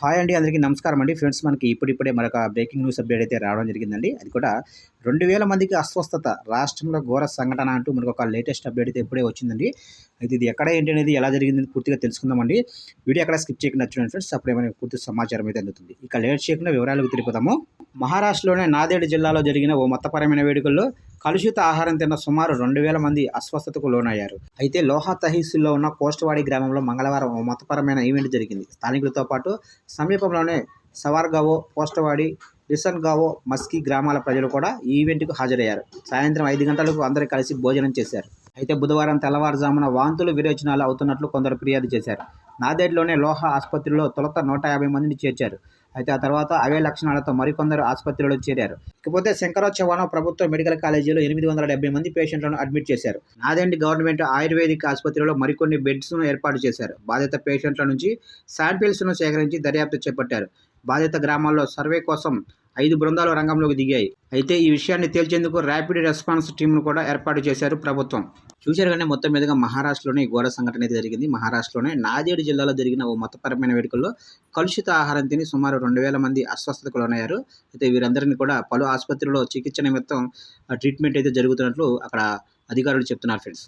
Hi అండి అందరికీ నమస్కారం అండి. ఫ్రెండ్స్ మనకి ఇప్పుడిప్పుడే మరొక బ్రేకింగ్ న్యూస్ అప్డేట్ అయితే రావడం జరిగిందండి. అది కూడా రెండు వేల మందికి అస్వస్థత రాష్ట్రంలో ఘోర సంఘటన అంటూ మనకు ఒక లేటెస్ట్ అప్డేట్ అయితే ఇప్పుడే వచ్చిందండి. అయితే ఇది ఎక్కడ ఏంటి అనేది ఎలా జరిగింది పూర్తిగా తెలుసుకుందామండి. వీడియో ఎక్కడ స్కిప్ చేయకుండా చూడండి ఫ్రెండ్స్. అప్పుడే మనకి పూర్తి సమాచారం అయితే అందుతుంది. ఇక లేట్ చేయకుండా వివరాలకు తెలిపోదాము మహారాష్ట్రలోనే నాదేడ్ జిల్లాలో జరిగిన ఓ మతపరమైన వేడుకల్లో కలుషిత ఆహారం తిన్న సుమారు రెండు వేల మంది అస్వస్థతకు లోనయ్యారు. అయితే లోహా తహీసుల్లో ఉన్న కోస్టవాడి గ్రామంలో మంగళవారం ఓ మతపరమైన ఈవెంట్ జరిగింది. స్థానికులతో పాటు సమీపంలోనే సవార్గావో పోస్టవాడి రిసన్గావో మస్కీ గ్రామాల ప్రజలు కూడా ఈ ఈవెంట్కు హాజరయ్యారు. సాయంత్రం ఐదు గంటలకు అందరూ కలిసి భోజనం చేశారు. అయితే బుధవారం తెల్లవారుజామున వాంతులు విరేచనాలు అవుతున్నట్లు కొందరు ఫిర్యాదు చేశారు. నాదేడ్లోనే లోహ ఆసుపత్రిలో తొలుత నూట యాభై మందిని చేర్చారు. అయితే ఆ తర్వాత అవే లక్షణాలతో మరికొందరు ఆసుపత్రిలో చేరారు. ఇకపోతే శంకరావు చవాన ప్రభుత్వ మెడికల్ కాలేజీలో ఎనిమిది వందల డెబ్బై మంది పేషెంట్లను అడ్మిట్ చేశారు. నాదేండి గవర్నమెంట్ ఆయుర్వేదిక్ ఆసుపత్రిలో మరికొన్ని బెడ్స్ను ఏర్పాటు చేశారు. బాధిత పేషెంట్ల నుంచి శాంపిల్స్ను సేకరించి దర్యాప్తు చేపట్టారు. బాధిత గ్రామాల్లో సర్వే కోసం ఐదు బృందాలు రంగంలోకి దిగాయి. అయితే ఈ విషయాన్ని తేల్చేందుకు ర్యాపిడ్ రెస్పాన్స్ టీంను కూడా ఏర్పాటు చేశారు ప్రభుత్వం. చూశారు కానీ మొత్తం మీదుగా మహారాష్ట్రలోనే ఈ ఘోర సంఘటన అయితే జరిగింది. మహారాష్ట్రలోనే నాదేడు జిల్లాలో జరిగిన ఓ మతపరమైన వేడుకల్లో కలుషిత ఆహారం తిని సుమారు రెండు వేల మంది అస్వస్థతకు లోనయ్యారు. అయితే వీరందరినీ కూడా పలు ఆసుపత్రిలో చికిత్స నిమిత్తం ట్రీట్మెంట్ అయితే జరుగుతున్నట్లు అక్కడ అధికారులు చెప్తున్నారు ఫ్రెండ్స్.